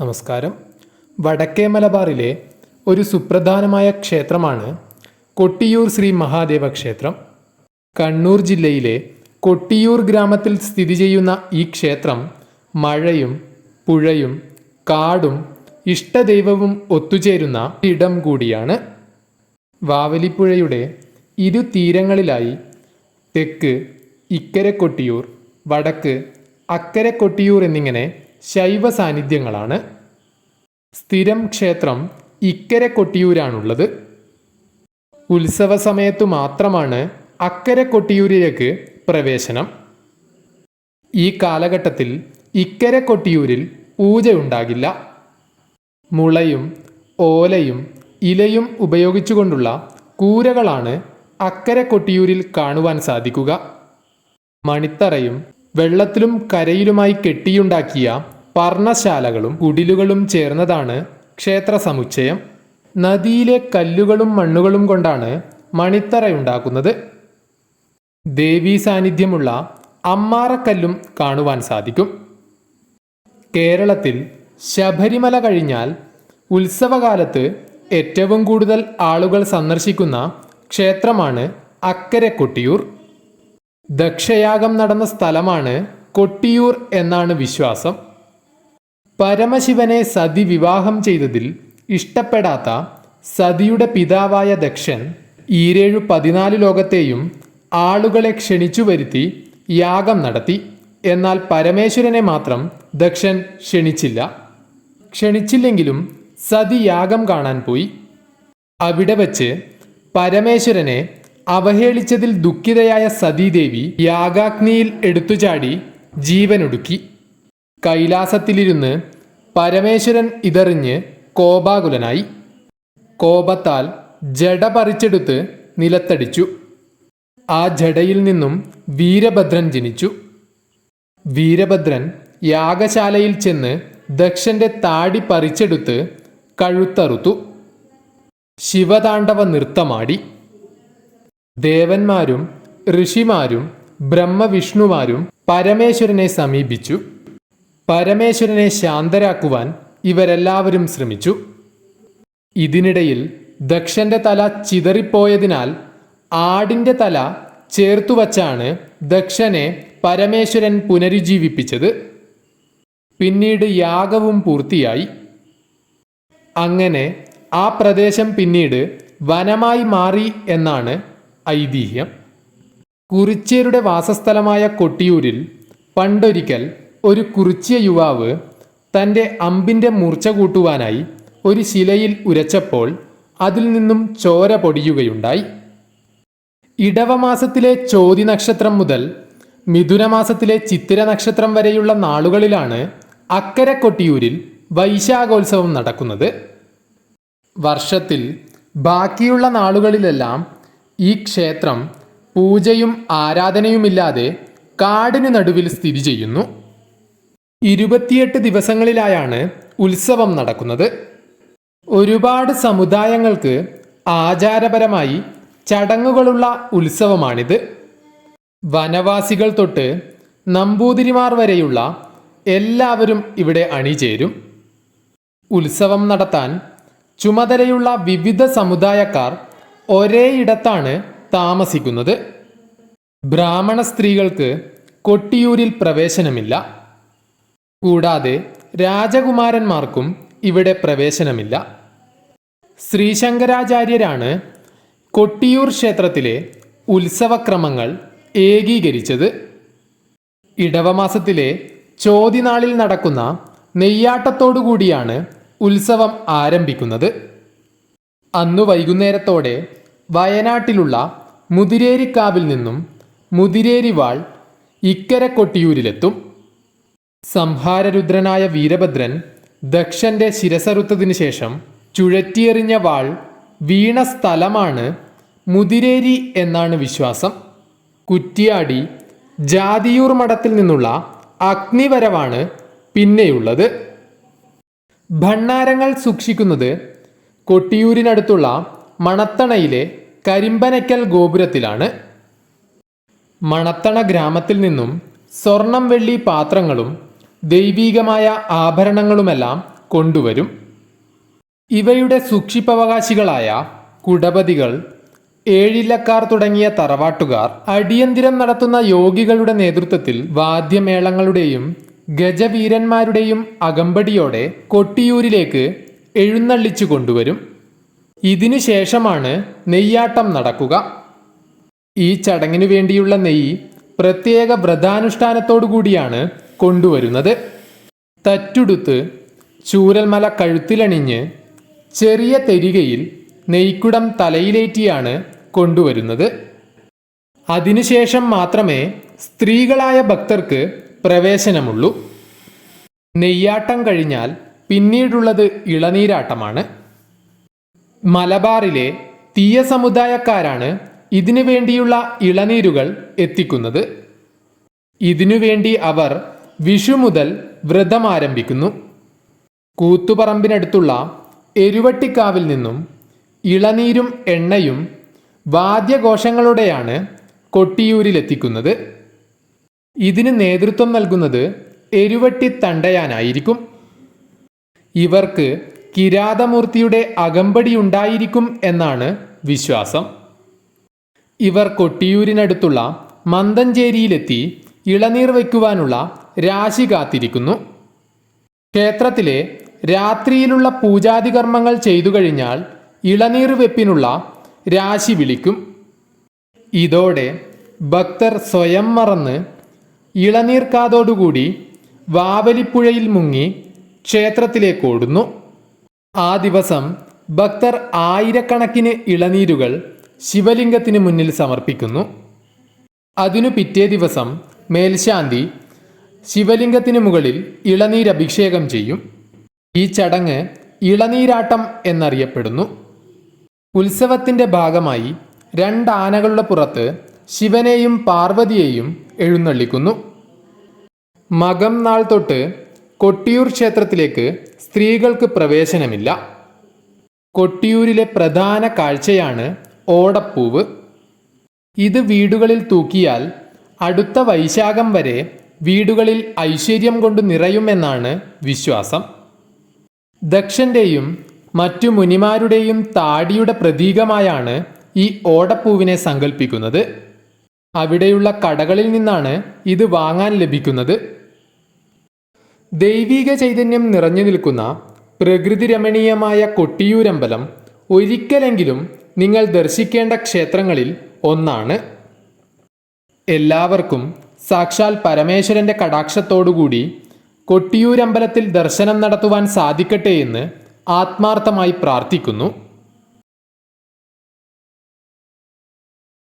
നമസ്കാരം. വടക്കേ മലബാറിലെ ഒരു സുപ്രധാനമായ ക്ഷേത്രമാണ് കൊട്ടിയൂർ ശ്രീ മഹാദേവ ക്ഷേത്രം. കണ്ണൂർ ജില്ലയിലെ കൊട്ടിയൂർ ഗ്രാമത്തിൽ സ്ഥിതി ചെയ്യുന്ന ഈ ക്ഷേത്രം മഴയും പുഴയും കാടും ഇഷ്ടദൈവവും ഒത്തുചേരുന്ന ഇടം കൂടിയാണ്. വാവലിപ്പുഴയുടെ ഇരു തീരങ്ങളിലായി തെക്ക് ഇക്കരെ കൊട്ടിയൂർ വടക്ക് അക്കരെ കൊട്ടിയൂർ എന്നിങ്ങനെ ശൈവ സാന്നിധ്യങ്ങളാണ് സ്ഥിരം ക്ഷേത്രം ഇക്കരെ കൊട്ടിയൂരാണുള്ളത് ഉത്സവ സമയത്തു മാത്രമാണ് അക്കരെ കൊട്ടിയൂരിലേക്ക് പ്രവേശനം. ഈ കാലഘട്ടത്തിൽ ഇക്കരെ കൊട്ടിയൂരിൽ പൂജയുണ്ടാകില്ല. മുളയും ഓലയും ഇലയും ഉപയോഗിച്ചുകൊണ്ടുള്ള കൂരകളാണ് അക്കരെ കൊട്ടിയൂരിൽ കാണുവാൻ സാധിക്കുക. മണിത്തറയും വെള്ളത്തിലും കരയിലുമായി കെട്ടിയുണ്ടാക്കിയ പർണശാലകളും കുടിലുകളും ചേർന്നതാണ് ക്ഷേത്ര സമുച്ചയം നദിയിലെ കല്ലുകളും മണ്ണുകളും കൊണ്ടാണ് മണിത്തറയുണ്ടാക്കുന്നത്. ദേവീ സാന്നിധ്യമുള്ള അമ്മാറക്കല്ലും കാണുവാൻ സാധിക്കും. കേരളത്തിൽ ശബരിമല കഴിഞ്ഞാൽ ഉത്സവകാലത്ത് ഏറ്റവും കൂടുതൽ ആളുകൾ സന്ദർശിക്കുന്ന ക്ഷേത്രമാണ് അക്കരെ കൊട്ടിയൂർ ദക്ഷയാഗം നടന്ന സ്ഥലമാണ് കൊട്ടിയൂർ എന്നാണ് വിശ്വാസം. പരമശിവനെ സതി വിവാഹം ചെയ്തതിൽ ഇഷ്ടപ്പെടാത്ത സതിയുടെ പിതാവായ ദക്ഷൻ ഈരേഴു പതിനാല് ലോകത്തെയും ആളുകളെ ക്ഷണിച്ചു വരുത്തി യാഗം നടത്തി. എന്നാൽ പരമേശ്വരനെ മാത്രം ദക്ഷൻ ക്ഷണിച്ചില്ല. ക്ഷണിച്ചില്ലെങ്കിലും സതി യാഗം കാണാൻ പോയി. അവിടെ വച്ച് പരമേശ്വരനെ അവഹേളിച്ചതിൽ ദുഃഖിതയായ സതീദേവി യാഗാഗ്നിയിൽ എടുത്തുചാടി ജീവനൊടുക്കി. കൈലാസത്തിലിരുന്ന് പരമേശ്വരൻ ഇതറിഞ്ഞ് കോപാകുലനായി. കോപത്താൽ ജട പറിച്ചെടുത്ത് നിലത്തടിച്ചു. ആ ജടയിൽ നിന്നും വീരഭദ്രൻ ജനിച്ചു. വീരഭദ്രൻ യാഗശാലയിൽ ചെന്ന് ദക്ഷന്റെ താടി പറിച്ചെടുത്ത് കഴുത്തറുത്തു. ശിവതാണ്ഡവ നൃത്തമാടി. ദേവന്മാരും ഋഷിമാരും ബ്രഹ്മവിഷ്ണുമാരും പരമേശ്വരനെ സമീപിച്ചു. പരമേശ്വരനെ ശാന്തരാക്കുവാൻ ഇവരെല്ലാവരും ശ്രമിച്ചു. ഇതിനിടയിൽ ദക്ഷന്റെ തല ചിതറിപ്പോയതിനാൽ ആടിന്റെ തല ചേർത്തുവച്ചാണ് ദക്ഷനെ പരമേശ്വരൻ പുനരുജ്ജീവിപ്പിച്ചത്. പിന്നീട് യാഗവും പൂർത്തിയായി. അങ്ങനെ ആ പ്രദേശം പിന്നീട് വനമായി മാറി എന്നാണ് ഐതിഹ്യം. കുറിച്യരുടെ വാസസ്ഥലമായ കൊട്ടിയൂരിൽ പണ്ടൊരിക്കൽ ഒരു കുറിച്ചിയ യുവാവ് തന്റെ അമ്പിന്റെ മൂർച്ച കൂട്ടുവാനായി ഒരു ശിലയിൽ ഉരച്ചപ്പോൾ അതിൽ നിന്നും ചോര പൊടിയുകയുണ്ടായി. ഇടവമാസത്തിലെ ചോതി നക്ഷത്രം മുതൽ മിഥുനമാസത്തിലെ ചിത്തിര നക്ഷത്രം വരെയുള്ള നാളുകളിലാണ് അക്കരെ കൊട്ടിയൂരിൽ വൈശാഖോത്സവം നടക്കുന്നത്. വർഷത്തിൽ ബാക്കിയുള്ള നാളുകളിലെല്ലാം ഈ ക്ഷേത്രം പൂജയും ആരാധനയുമില്ലാതെ കാടിനു നടുവിൽ സ്ഥിതി ചെയ്യുന്നു. ഇരുപത്തിയെട്ട് ദിവസങ്ങളിലായാണ് ഉത്സവം നടക്കുന്നത്. ഒരുപാട് സമുദായങ്ങൾക്ക് ആചാരപരമായി ചടങ്ങുകളുള്ള ഉത്സവമാണിത്. വനവാസികൾ തൊട്ട് നമ്പൂതിരിമാർ വരെയുള്ള എല്ലാവരും ഇവിടെ അണിചേരും. ഉത്സവം നടത്താൻ ചുമതലയുള്ള വിവിധ സമുദായക്കാർ ഒരേ ഇടത്താണ് താമസിക്കുന്നത്. ബ്രാഹ്മണ സ്ത്രീകൾക്ക് കൊട്ടിയൂരിൽ പ്രവേശനമില്ല. കൂടാതെ രാജകുമാരന്മാർക്കും ഇവിടെ പ്രവേശനമില്ല. ശ്രീശങ്കരാചാര്യരാണ് കൊട്ടിയൂർ ക്ഷേത്രത്തിലെ ഉത്സവക്രമങ്ങൾ ഏകീകരിച്ചത്. ഇടവമാസത്തിലെ ചോതിനാളിൽ നടക്കുന്ന നെയ്യാട്ടത്തോടുകൂടിയാണ് ഉത്സവം ആരംഭിക്കുന്നത്. അന്നു വൈകുന്നേരത്തോടെ വയനാട്ടിലുള്ള മുതിരേരിക്കാവിൽ നിന്നും മുതിരേരിവാൾ ഇക്കരെ കൊട്ടിയൂരിലെത്തും സംഹാരരുദ്രനായ വീരഭദ്രൻ ദക്ഷന്റെ ശിരസറുത്തതിനു ശേഷം ചുഴറ്റിയെറിഞ്ഞ വാൾ വീണ സ്ഥലമാണ് മുതിരേരി എന്നാണ് വിശ്വാസം. കുറ്റിയാടി ജാതിയൂർ മഠത്തിൽ നിന്നുള്ള അഗ്നിവരവാണ് പിന്നെയുള്ളത്. ഭണ്ണാരങ്ങൾ സൂക്ഷിക്കുന്നത് കൊട്ടിയൂരിനടുത്തുള്ള മണത്തണയിലെ കരിമ്പനയ്ക്കൽ ഗോപുരത്തിലാണ്. മണത്തണ ഗ്രാമത്തിൽ നിന്നും സ്വർണം വെള്ളി പാത്രങ്ങളും ദൈവീകമായ ആഭരണങ്ങളുമെല്ലാം കൊണ്ടുവരും. ഇവയുടെ സൂക്ഷിപ്പവകാശികളായ കുടപതികൾ ഏഴിലക്കാർ തുടങ്ങിയ തറവാട്ടുകാർ അടിയന്തിരം നടത്തുന്ന യോഗികളുടെ നേതൃത്വത്തിൽ വാദ്യമേളങ്ങളുടെയും ഗജവീരന്മാരുടെയും അകമ്പടിയോടെ കൊട്ടിയൂരിലേക്ക് എഴുന്നള്ളിച്ചു കൊണ്ടുവരും. ഇതിനു ശേഷമാണ് നെയ്യാട്ടം നടക്കുക. ഈ ചടങ്ങിനു വേണ്ടിയുള്ള നെയ്യ് പ്രത്യേക വ്രതാനുഷ്ഠാനത്തോടു കൂടിയാണ് കൊണ്ടുവരുന്നത്. തറ്റുടുത്ത് ചൂരൽമല കഴുത്തിലണിഞ്ഞ് ചെറിയ തെരികയിൽ നെയ്ക്കുടം തലയിലേറ്റിയാണ് കൊണ്ടുവരുന്നത്. അതിനുശേഷം മാത്രമേ സ്ത്രീകളായ ഭക്തർക്ക് പ്രവേശനമുള്ളൂ. നെയ്യാട്ടം കഴിഞ്ഞാൽ പിന്നീടുള്ളത് ഇളനീരാട്ടമാണ്. മലബാറിലെ തീയ സമുദായക്കാരാണ് ഇതിനു വേണ്ടിയുള്ള ഇളനീരുകൾ എത്തിക്കുന്നത്. ഇതിനുവേണ്ടി അവർ വിഷു മുതൽ വ്രതം ആരംഭിക്കുന്നു. കൂത്തുപറമ്പിനടുത്തുള്ള എരുവട്ടിക്കാവിൽ നിന്നും ഇളനീരും എണ്ണയും വാദ്യഘോഷങ്ങളോടെയാണ് കൊട്ടിയൂരിലെത്തിക്കുന്നത്. ഇതിന് നേതൃത്വം നൽകുന്നത് എരുവട്ടി തണ്ടയാനായിരിക്കും. ഇവർക്ക് കിരാതമൂർത്തിയുടെ അകമ്പടി ഉണ്ടായിരിക്കും എന്നാണ് വിശ്വാസം. ഇവർ കൊട്ടിയൂരിനടുത്തുള്ള മന്തഞ്ചേരിയിലെത്തി ഇളനീർ വയ്ക്കുവാനുള്ള രാശി കാത്തിരിക്കുന്നു. ക്ഷേത്രത്തിലെ രാത്രിയിലുള്ള പൂജാതി കർമ്മങ്ങൾ ചെയ്തു കഴിഞ്ഞാൽ ഇളനീർ വെപ്പിനുള്ള രാശി വിളിക്കും. ഇതോടെ ഭക്തർ സ്വയം മറന്ന് ഇളനീർ കാതോടുകൂടി വാവലിപ്പുഴയിൽ മുങ്ങി ക്ഷേത്രത്തിലേക്ക് ഓടുന്നു. ആ ദിവസം ഭക്തർ ആയിരക്കണക്കിന് ഇളനീരുകൾ ശിവലിംഗത്തിന് മുന്നിൽ സമർപ്പിക്കുന്നു. അതിനു പിറ്റേ ദിവസം മേൽശാന്തി ശിവലിംഗത്തിന് മുകളിൽ ഇളനീരഭിഷേകം ചെയ്യും. ഈ ചടങ്ങ് ഇളനീരാട്ടം എന്നറിയപ്പെടുന്നു. ഉത്സവത്തിന്റെ ഭാഗമായി രണ്ട് ആനകളുടെ പുറത്ത് ശിവനെയും പാർവതിയെയും എഴുന്നള്ളിക്കുന്നു. മകം നാൾ തൊട്ട് കൊട്ടിയൂർ ക്ഷേത്രത്തിലേക്ക് സ്ത്രീകൾക്ക് പ്രവേശനമില്ല. കൊട്ടിയൂരിലെ പ്രധാന കാഴ്ചയാണ് ഓടപ്പൂവ്. ഇത് വീടുകളിൽ തൂക്കിയാൽ അടുത്ത വൈശാഖം വരെ വീടുകളിൽ ഐശ്വര്യം കൊണ്ട് നിറയുമെന്നാണ് വിശ്വാസം. ദക്ഷന്റെയും മറ്റു മുനിമാരുടെയും താടിയുടെ പ്രതീകമായാണ് ഈ ഓടപ്പൂവിനെ സങ്കല്പിക്കുന്നത് അവിടെയുള്ള കടകളിൽ നിന്നാണ് ഇത് വാങ്ങാൻ ലഭിക്കുന്നത്. ദൈവിക ചൈതന്യം നിറഞ്ഞു നിൽക്കുന്ന പ്രകൃതി രമണീയമായ കൊട്ടിയൂരമ്പലം ഒരിക്കലെങ്കിലും നിങ്ങൾ ദർശിക്കേണ്ട ക്ഷേത്രങ്ങളിൽ ഒന്നാണ്. എല്ലാവർക്കും സാക്ഷാൽ പരമേശ്വരന്റെ കടാക്ഷത്തോടുകൂടി കൊട്ടിയൂരമ്പലത്തിൽ ദർശനം നടത്തുവാൻ സാധിക്കട്ടെ എന്ന് ആത്മാർത്ഥമായി പ്രാർത്ഥിക്കുന്നു.